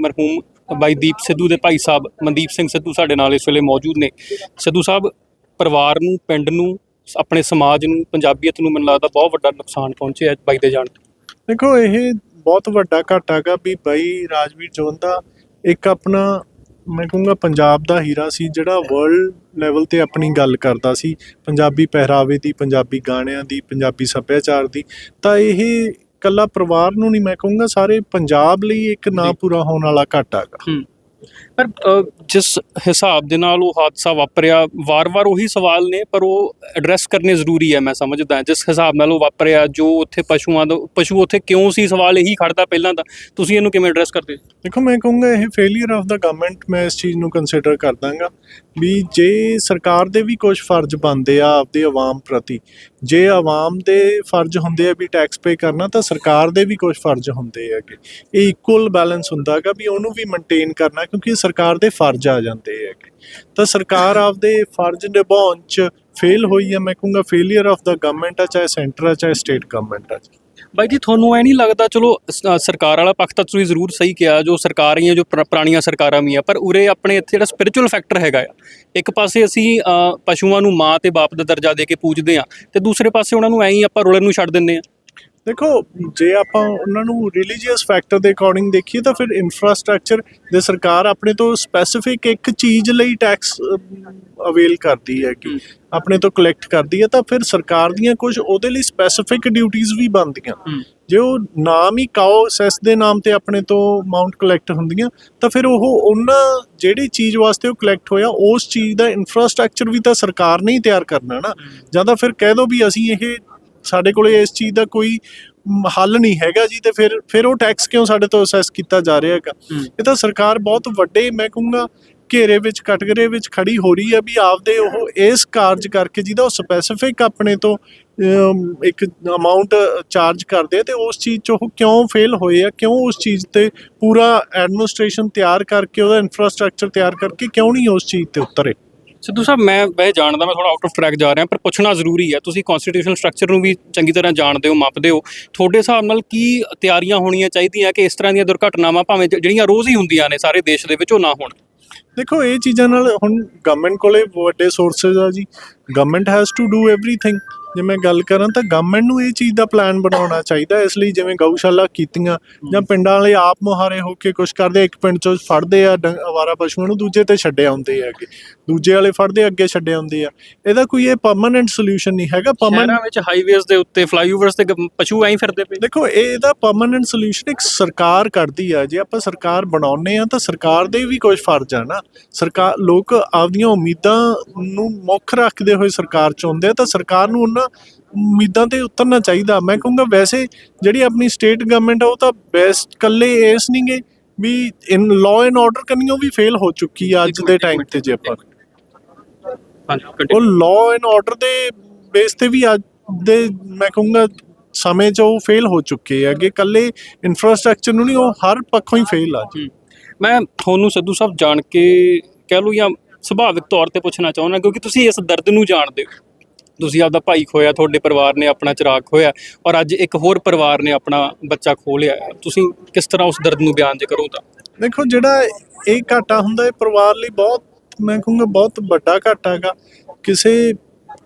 ਮਰਹੂਮ ਬਾਈ ਦੀਪ ਸਿੱਧੂ ਦੇ ਭਾਈ ਸਾਹਿਬ, ਮਨਦੀਪ ਸਿੰਘ ਸਿੱਧੂ ਸਾਡੇ ਨਾਲ ਇਸ ਵੇਲੇ ਮੌਜੂਦ ਨੇ। ਸਿੱਧੂ ਸਾਹਿਬ, ਪਰਿਵਾਰ ਨੂੰ, ਪਿੰਡ ਨੂੰ, ਆਪਣੇ ਸਮਾਜ ਨੂੰ, ਪੰਜਾਬੀਅਤ ਨੂੰ ਮੈਨੂੰ ਲੱਗਦਾ ਬਹੁਤ ਵੱਡਾ ਨੁਕਸਾਨ ਪਹੁੰਚਿਆ ਬਾਈ ਦੇ ਜਾਣ ਤੋਂ। ਦੇਖੋ, ਇਹ ਬਹੁਤ ਵੱਡਾ ਘਾਟਾ ਹੈਗਾ ਵੀ ਬਾਈ ਰਾਜਵੀਰ ਜਵੰਦਾ ਇੱਕ ਆਪਣਾ, ਮੈਂ ਕਹੂੰਗਾ ਪੰਜਾਬ ਦਾ ਹੀਰਾ ਸੀ, ਜਿਹੜਾ ਵਰਲਡ ਲੈਵਲ ਤੇ ਆਪਣੀ ਗੱਲ ਕਰਦਾ ਸੀ। ਪੰਜਾਬੀ ਪਹਿਰਾਵੇ ਦੀ, ਪੰਜਾਬੀ ਗਾਣਿਆਂ ਦੀ, ਪੰਜਾਬੀ ਸੱਭਿਆਚਾਰ ਦੀ। ਤਾਂ ਇਹ ਕੱਲਾ ਪਰਿਵਾਰ ਨੂੰ ਨਹੀਂ ਮੈਂ ਕਹੂੰਗਾ ਸਾਰੇ ਪੰਜਾਬ ਲਈ ਇੱਕ ਨਾ। ਪੂਰਾ ਹੋਣ ਵਾਲਾ ਘਾਟਾ ਹੈਗਾ ਪਰ ਅ, ਜਿਸ ਹਿਸਾਬ ਦੇ ਨਾਲ ਉਹ ਹਾਦਸਾ ਵਾਪਰਿਆ ਵਾਰ-ਵਾਰ ਉਹੀ ਸਵਾਲ ਨੇ ਪਰ ਉਹ ਐਡਰੈਸ ਕਰਨੇ ਜ਼ਰੂਰੀ ਹੈ ਮੈਂ ਸਮਝਦਾ ਜਿਸ ਹਿਸਾਬ ਨਾਲ ਉਹ ਵਾਪਰਿਆ ਜੋ ਉੱਥੇ ਪਸ਼ੂਆਂ ਦਾ ਪਸ਼ੂ ਉੱਥੇ ਕਿਉਂ ਸੀ ਸਵਾਲ ਇਹੀ ਖੜਦਾ ਪਹਿਲਾਂ ਤਾਂ। ਤੁਸੀਂ ਇਹਨੂੰ ਕਿਵੇਂ ਐਡਰੈਸ ਕਰਦੇ ਦੇਖੋ ਮੈਂ ਕਹੂੰਗਾ ਇਹ ਫੇਲਿਅਰ ਆਫ ਦਾ ਗਵਰਨਮੈਂਟ ਮੈਂ ਇਸ ਚੀਜ਼ ਨੂੰ ਕੰਸੀਡਰ ਕਰਦਾਂਗਾ ਵੀ ਜੇ ਸਰਕਾਰ ਦੇ ਵੀ ਕੁਝ ਫਰਜ਼ ਬਣਦੇ ਆ ਆਪਦੇ ਆਵਾਮ ਪ੍ਰਤੀ ਜੇ ਆਵਾਮ ਦੇ ਫਰਜ਼ ਹੁੰਦੇ ਆ ਵੀ ਟੈਕਸ ਪੇ ਕਰਨਾ ਤਾਂ ਸਰਕਾਰ ਦੇ ਵੀ ਕੁਝ ਫਰਜ਼ ਹੁੰਦੇ ਹੈਗੇ। ਇਹ ਇਕੁਅਲ ਬੈਲੈਂਸ ਹੁੰਦਾ ਹੈਗਾ ਵੀ ਉਹਨੂੰ ਵੀ ਮੇਨਟੇਨ ਕਰਨਾ ਕਿਉਂਕਿ ਸਰਕਾਰ ਦੇ ਫਰਜ਼ ਆ ਜਾਂਦੇ ਹੈਗੇ। ਤਾਂ ਸਰਕਾਰ ਆਪਦੇ ਫਰਜ਼ ਨਿਭਾਉਣ ਚ ਫੇਲ ਹੋਈ ਹੈ ਮੈਂ ਕਹੂੰਗਾ ਫੇਲਿਅਰ ਆਫ ਦਾ ਗਵਰਨਮੈਂਟ ਆ, ਚਾਹੇ ਸੈਂਟਰ ਆ, ਚਾਹੇ ਸਟੇਟ ਗਵਰਨਮੈਂਟ ਆ। ਬਾਈ ਜੀ, ਤੁਹਾਨੂੰ ਐ ਨਹੀਂ ਲੱਗਦਾ, ਚਲੋ ਸਰਕਾਰ ਵਾਲਾ ਪੱਖ ਤਾਂ ਤੁਸੀਂ ਜ਼ਰੂਰ ਸਹੀ ਕਿਹਾ, ਜੋ ਸਰਕਾਰੀਆਂ ਜੋ ਪੁਰਾਣੀਆਂ ਸਰਕਾਰਾਂ ਵੀ ਆ, ਪਰ ਉਰੇ ਆਪਣੇ ਇੱਥੇ ਜਿਹੜਾ ਸਪਿਰਚੁਅਲ ਫੈਕਟਰ ਹੈਗਾ ਆ, ਇੱਕ ਪਾਸੇ ਅਸੀਂ ਪਸ਼ੂਆਂ ਨੂੰ ਮਾਂ ਤੇ ਬਾਪ ਦਾ ਦਰਜਾ ਦੇ ਕੇ ਪੂਜਦੇ ਆ, ਤੇ ਦੂਸਰੇ ਪਾਸੇ ਉਹਨਾਂ ਨੂੰ ਐਂ ਹੀ ਆਪਾਂ ਰੁਲਣ ਨੂੰ ਛੱਡ ਦਿੰਦੇ ਆ। ਦੇਖੋ ਜੇ ਆਪਾਂ ਉਹਨਾਂ ਨੂੰ ਰਿਲੀਜੀਅਸ ਫੈਕਟਰ ਦੇ ਅਕੋਰਡਿੰਗ ਦੇਖੀਏ ਤਾਂ ਫਿਰ ਇਨਫਰਾਸਟ੍ਰਕਚਰ ਦੇ ਸਰਕਾਰ ਆਪਣੇ ਤੋਂ ਸਪੈਸੀਫਿਕ ਇੱਕ ਚੀਜ਼ ਲਈ ਟੈਕਸ ਅਵੇਲ ਕਰਦੀ ਹੈ ਕਿ। ਆਪਣੇ ਤੋਂ ਕਲੈਕਟ ਕਰਦੀ ਹੈ ਤਾਂ ਫਿਰ ਸਰਕਾਰ ਦੀਆਂ ਕੁਝ ਉਹਦੇ ਲਈ ਸਪੈਸੀਫਿਕ ਡਿਊਟੀਆਂ ਵੀ ਬਣਦੀਆਂ। ਜੇ ਉਹ ਨਾਮ ਹੀ ਕਾਓ ਸੈਸ ਦੇ ਨਾਮ ਤੇ ਆਪਣੇ ਤੋਂ ਅਮਾਉਂਟ ਕਲੈਕਟ ਹੁੰਦੀਆਂ ਤਾਂ ਫਿਰ ਉਹ ਉਹਨਾਂ ਜਿਹੜੀ ਚੀਜ਼ ਵਾਸਤੇ ਉਹ ਕਲੈਕਟ ਹੋਇਆ ਉਸ ਚੀਜ਼ ਦਾ ਇਨਫਰਾਸਟ੍ਰਕਚਰ ਵੀ ਤਾਂ ਸਰਕਾਰ ਨੇ ਹੀ ਤਿਆਰ ਕਰਨਾ ਨਾ ਜਾਂ ਤਾਂ ਫਿਰ ਕਹਿ ਦੋ ਵੀ ਅਸੀਂ ਇਹ ਸਾਡੇ ਕੋਲੇ ਇਸ ਚੀਜ਼ ਦਾ ਕੋਈ ਹੱਲ ਨਹੀਂ ਹੈਗਾ ਜੀ ਤੇ ਫਿਰ ਫਿਰ ਉਹ ਟੈਕਸ ਕਿਉਂ ਸਾਡੇ ਤੋਂ ਅਸੈਸ ਕੀਤਾ ਜਾ ਰਿਹਾ ਹੈਗਾ। ਇਹ ਤਾਂ ਸਰਕਾਰ ਬਹੁਤ ਵੱਡੇ ਮੈਂ ਕਹੂੰਗਾ ਘੇਰੇ ਵਿੱਚ ਕਟਗਰੇ ਵਿੱਚ ਖੜੀ ਹੋ ਰਹੀ ਹੈ ਵੀ ਆਪਦੇ ਉਹ ਇਸ ਕਾਰਜ ਕਰਕੇ ਜਿਹਦਾ ਉਹ ਸਪੈਸੀਫਿਕ ਆਪਣੇ ਤੋਂ ਇੱਕ ਅਮਾਉਂਟ ਚਾਰਜ ਕਰਦੇ ਤੇ ਉਸ ਚੀਜ਼ 'ਚ ਉਹ ਕਿਉਂ ਫੇਲ ਹੋਏ ਆ ਕਿਉਂ ਉਸ ਚੀਜ਼ ਤੇ ਪੂਰਾ ਐਡਮਿਨਿਸਟ੍ਰੇਸ਼ਨ ਤਿਆਰ ਕਰਕੇ ਉਹਦਾ ਇਨਫਰਾਸਟ੍ਰਕਚਰ ਤਿਆਰ ਕਰਕੇ ਕਿਉਂ ਨਹੀਂ ਉਸ ਚੀਜ਼ ਤੇ ਉਤਰੇ ਸਿੱਧੂ ਸਾਹਿਬ, ਮੈਂ ਵੈਸੇ ਜਾਣਦਾ, ਮੈਂ ਥੋੜਾ ਆਊਟ ਆਫ ਟਰੈਕ ਜਾ ਰਿਹਾ, ਪਰ ਪੁੱਛਣਾ ਜ਼ਰੂਰੀ ਹੈ। ਤੁਸੀਂ ਕਨਸਟੀਟਿਊਸ਼ਨਲ ਸਟਰਕਚਰ ਨੂੰ ਵੀ ਚੰਗੀ ਤਰ੍ਹਾਂ ਜਾਣਦੇ ਹੋ ਮਾਪਦੇ ਹੋ। ਤੁਹਾਡੇ ਹਿਸਾਬ ਨਾਲ ਕੀ ਤਿਆਰੀਆਂ ਹੋਣੀਆਂ ਚਾਹੀਦੀਆਂ ਕਿ ਇਸ ਤਰ੍ਹਾਂ ਦੀਆਂ ਦੁਰਘਟਨਾਵਾਂ ਭਾਵੇਂ ਜਿਹੜੀਆਂ ਰੋਜ਼ ਹੀ ਹੁੰਦੀਆਂ ਨੇ ਸਾਰੇ ਦੇਸ਼ ਦੇ ਵਿੱਚ, ਉਹ ਨਾ ਹੋਣ? ਦੇਖੋ, ਇਹ ਚੀਜ਼ਾਂ ਨਾਲ ਹੁਣ ਗਵਰਨਮੈਂਟ ਕੋਲੇ ਵੱਡੇ ਸੋਰਸਸ ਆ ਜੀ। Government has to do everything ਜੇ ਮੈਂ ਗੱਲ ਕਰਾਂ ਤਾਂ ਗਵਰਨਮੈਂਟ ਨੂੰ ਇਹ ਚੀਜ਼ ਦਾ ਪਲਾਨ ਬਣਾਉਣਾ ਚਾਹੀਦਾ ਇਸ ਲਈ ਜਿਵੇਂ ਗਊਸ਼ਾਲਾ ਕੀਤੀਆਂ ਜਾਂ ਪਿੰਡਾਂ ਵਾਲੇ ਆਪ ਮੁਹਾਰੇ ਹੋ ਕੇ ਕੁਝ ਕਰਦੇ ਆ, ਇੱਕ ਪਿੰਡ ਚੋਂ ਫੜਦੇ ਆ ਅਵਾਰਾ ਪਸ਼ੂਆਂ ਨੂੰ ਦੂਜੇ ਤੇ ਛੱਡੇ ਆਉਂਦੇ ਹੈਗੇ ਦੂਜੇ ਵਾਲੇ ਫੜਦੇ ਅੱਗੇ ਛੱਡੇ ਆਉਂਦੇ ਆ। ਇਹਦਾ ਕੋਈ ਇਹ ਪਰਮਨੈਂਟ ਸੋਲੂਸ਼ਨ ਨਹੀਂ ਹੈਗਾ ਪਰਮਨੈਂਟ ਵਿੱਚ ਹਾਈਵੇਜ਼ ਦੇ ਉੱਤੇ ਫਲਾਈਓਵਰਸ ਤੇ ਪਸ਼ੂ ਐਂ ਫਿਰਦੇ ਪਏ। ਦੇਖੋ ਇਹ ਇਹਦਾ ਪਰਮਨੈਂਟ ਸੋਲੂਸ਼ਨ ਇੱਕ ਸਰਕਾਰ ਕੱਢਦੀ ਆ ਜੇ ਆਪਾਂ ਸਰਕਾਰ ਬਣਾਉਨੇ ਆ ਤਾਂ ਸਰਕਾਰ ਦੇ ਵੀ ਕੁਝ ਫਰਜ਼ ਆ ਨਾ। ਸਰਕਾਰ ਲੋਕ ਆਪਦੀਆਂ ਉਮੀਦਾਂ ਨੂੰ ਮੁੱਖ ਰੱਖਦੇ ਹੋਏ ਸਰਕਾਰ ਚ ਆਉਂਦੇ ਆ ਤਾਂ ਸਰਕਾਰ ਨੂੰ ਉਹਨਾਂ ਉਮੀਦਾਂ ਤੇ ਉਤਰਨਾ ਚਾਹੀਦਾ। ਮੈਂ ਕਹੂੰਗਾ ਵੈਸੇ ਜਿਹੜੀ ਆਪਣੀ ਸਟੇਟ ਗਵਰਨਮੈਂਟ ਆ ਉਹ ਤਾਂ ਬੈਸਟ ਕੱਲੇ ਇਸ ਨਹੀਂਗੇ ਵੀ ਇਨ ਲਾਅ ਐਂਡ ਆਰਡਰ ਕਰਨੀ ਉਹ ਵੀ ਫੇਲ ਹੋ ਚੁੱਕੀ ਆ ਅੱਜ ਦੇ ਟਾਈਮ ਤੇ ਜੇ ਆਪਾਂ। ਉਹ। ਲਾਅ ਐਂਡ ਆਰਡਰ ਦੇ ਬੇਸ ਤੇ ਵੀ ਅੱਜ ਦੇ ਮੈਂ ਕਹੂੰਗਾ ਸਮੇਂ 'ਚ ਉਹ ਫੇਲ ਹੋ ਚੁੱਕੇ ਆ ਅੱਗੇ। ਕੱਲੇ ਇਨਫਰਾਸਟ੍ਰਕਚਰ ਨੂੰ ਨਹੀਂ ਉਹ ਹਰ ਪੱਖੋਂ ਹੀ ਫੇਲ ਆ ਜੀ ਮੈਂ ਤੁਹਾਨੂੰ ਸਿੱਧੂ ਸਾਹਿਬ ਜਾਣ ਕੇ ਕਹਿ ਲਓ ਜਾਂ ਸੁਭਾਵਿਕ ਤੌਰ ਤੇ ਪੁੱਛਣਾ ਚਾਹੁੰਦਾ ਕਿਉਂਕਿ ਤੁਸੀਂ ਇਸ ਦਰਦ ਨੂੰ ਜਾਣਦੇ ਹੋ। ਤੁਸੀਂ ਆਪਦਾ ਭਾਈ ਖੋਇਆ, ਤੁਹਾਡੇ ਪਰਿਵਾਰ ਨੇ ਆਪਣਾ ਚਿਰਾਗ ਖੋਇਆ ਔਰ ਅੱਜ ਇੱਕ ਹੋਰ ਪਰਿਵਾਰ ਨੇ ਆਪਣਾ ਬੱਚਾ ਖੋ ਲਿਆ ਤੁਸੀਂ ਕਿਸ ਤਰ੍ਹਾਂ ਉਸ ਦਰਦ ਨੂੰ ਬਿਆਨ ਜੇ ਕਰੋ ਤਾਂ? ਦੇਖੋ, ਜਿਹੜਾ ਇਹ ਘਾਟਾ ਹੁੰਦਾ, ਇਹ ਪਰਿਵਾਰ ਲਈ ਬਹੁਤ, ਮੈਂ ਕਹੂੰਗਾ ਬਹੁਤ ਵੱਡਾ ਘਾਟਾ ਹੈਗਾ। ਕਿਸੇ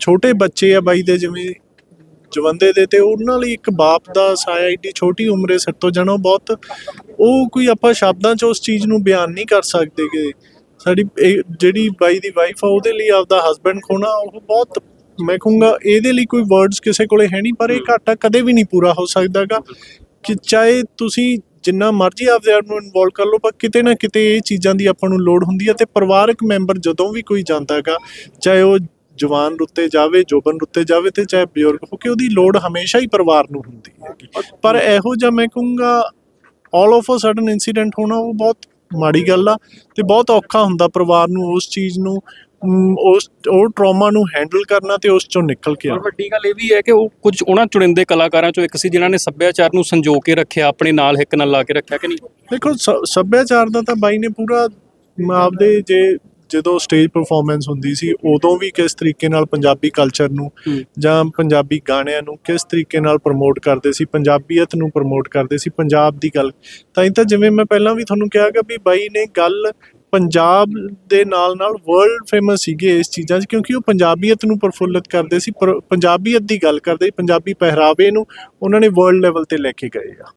ਛੋਟੇ ਬੱਚੇ ਆ ਬਾਈ ਦੇ, ਜਿਵੇਂ ਜਵੰਦੇ ਦੇ, ਤੇ ਉਹਨਾਂ ਲਈ ਇੱਕ ਬਾਪ ਦਾ ਸਾਇਆ ਏਡੀ ਛੋਟੀ ਉਮਰੇ ਸਿਰ ਤੋਂ ਜਾਣਾ ਬਹੁਤ, ਉਹ ਕੋਈ ਆਪਾਂ ਸ਼ਬਦਾਂ 'ਚ ਉਸ ਚੀਜ਼ ਨੂੰ ਬਿਆਨ ਨਹੀਂ ਕਰ ਸਕਦੇ ਕਿ ਸਾਡੀ ਜਿਹੜੀ ਬਾਈ ਦੀ ਵਾਈਫ ਆ, ਉਹਦੇ ਲਈ ਆਪਦਾ ਹਸਬੰਡ ਖੋਣਾ, ਉਹ ਬਹੁਤ ਮੈਂ ਕਹੂੰਗਾ ਇਹਦੇ ਲਈ ਕੋਈ ਵਰਡਸ ਕਿਸੇ ਕੋਲੇ ਹੈ ਨਹੀਂ ਪਰ ਇਹ ਘਾਟਾ ਕਦੇ ਵੀ ਨਹੀਂ ਪੂਰਾ ਹੋ ਸਕਦਾਗਾ। ਕਿ ਚਾਹੇ ਤੁਸੀਂ ਜਿੰਨਾ ਮਰਜ਼ੀ ਆਪਦੇ ਆਪ ਨੂੰ ਇਨਵੋਲਵ ਕਰ ਲਓ ਪਰ ਕਿਤੇ ਨਾ ਕਿਤੇ ਇਹ ਚੀਜ਼ਾਂ ਦੀ ਆਪਾਂ ਨੂੰ ਲੋੜ ਹੁੰਦੀ ਹੈ ਤੇ ਪਰਿਵਾਰਕ ਮੈਂਬਰ ਜਦੋਂ ਵੀ ਕੋਈ ਜਾਂਦਾ ਹੈਗਾ ਚਾਹੇ ਉਹ ਜਵਾਨ ਰੁੱਤੇ ਜਾਵੇ ਜੋਬਨ ਰੁੱਤੇ ਜਾਵੇ ਤੇ ਚਾਹੇ ਬਜ਼ੁਰਗ ਹੋ ਕੇ ਉਹਦੀ ਲੋੜ ਹਮੇਸ਼ਾ ਹੀ ਪਰਿਵਾਰ ਨੂੰ ਹੁੰਦੀ ਹੈਗੀ। ਪਰ ਇਹੋ ਜਿਹਾ ਮੈਂ ਕਹੂੰਗਾ all of a sudden incident ਹੋਣਾ ਉਹ ਬਹੁਤ ਮਾੜੀ ਗੱਲ ਆ ਤੇ ਬਹੁਤ ਔਖਾ ਹੁੰਦਾ ਪਰਿਵਾਰ ਨੂੰ ਉਸ ਚੀਜ਼ ਨੂੰ ਉਸ ਉਹ ਟਰਾਮਾ ਨੂੰ ਹੈਂਡਲ ਕਰਨਾ ਤੇ ਉਸ ਚੋਂ ਨਿਕਲ ਕੇ ਆਉਣਾ। ਵੱਡੀ ਗੱਲ ਇਹ ਵੀ ਹੈ ਕਿ ਉਹ ਕੁਝ ਉਹਨਾਂ ਚੁਣਿੰਦੇ ਕਲਾਕਾਰਾਂ ਚੋਂ ਇੱਕ ਸੀ ਜਿਨ੍ਹਾਂ ਨੇ ਸੱਭਿਆਚਾਰ ਨੂੰ ਸੰਜੋ ਕੇ ਰੱਖਿਆ ਆਪਣੇ ਨਾਲ ਹਿੱਕ ਨਾਲ ਲਾ ਕੇ ਰੱਖਿਆ ਕਿ ਨਹੀਂ? ਦੇਖੋ ਸ- ਸੱਭਿਆਚਾਰ ਦਾ ਤਾਂ ਬਾਈ ਨੇ ਪੂਰਾ ਮ, ਆਪਦੇ ਜੇ ਜਦੋਂ ਸਟੇਜ ਪਰਫਾਰਮੈਂਸ ਹੁੰਦੀ ਸੀ ਉਦੋਂ ਵੀ ਕਿਸ ਤਰੀਕੇ ਨਾਲ ਪੰਜਾਬੀ ਕਲਚਰ ਨੂੰ ਹੂੰ। ਜਾਂ ਪੰਜਾਬੀ ਗਾਣਿਆਂ ਨੂੰ ਕਿਸ ਤਰੀਕੇ ਨਾਲ ਪ੍ਰਮੋਟ ਕਰਦੇ ਸੀ ਪੰਜਾਬੀਅਤ ਨੂੰ ਪ੍ਰਮੋਟ ਕਰਦੇ ਸੀ ਪੰਜਾਬ ਦੀ ਗੱਲ। ਤਾਂ ਇਹ ਤਾਂ ਜਿਵੇਂ ਮੈਂ ਪਹਿਲਾਂ ਵੀ ਤੁਹਾਨੂੰ ਕਿਹਾ ਕਿ ਵੀ ਬਾਈ ਨੇ ਗੱਲ ਪੰਜਾਬ ਦੇ ਨਾਲ ਨਾਲ ਵਰਲਡ ਫੇਮਸ ਸੀਗੇ ਇਸ ਚੀਜ਼ਾਂ 'ਚ, ਕਿਉਂਕਿ ਉਹ ਪੰਜਾਬੀਅਤ ਨੂੰ ਪ੍ਰਫੁੱਲਤ ਕਰਦੇ ਸੀ, ਪਰ ਪੰਜਾਬੀਅਤ ਦੀ ਗੱਲ ਕਰਦੇ ਸੀ, ਪੰਜਾਬੀ ਪਹਿਰਾਵੇ ਨੂੰ ਉਹਨਾਂ ਨੇ ਵਰਲਡ ਲੈਵਲ ਤੇ ਲੈ ਕੇ ਗਏ ਆ।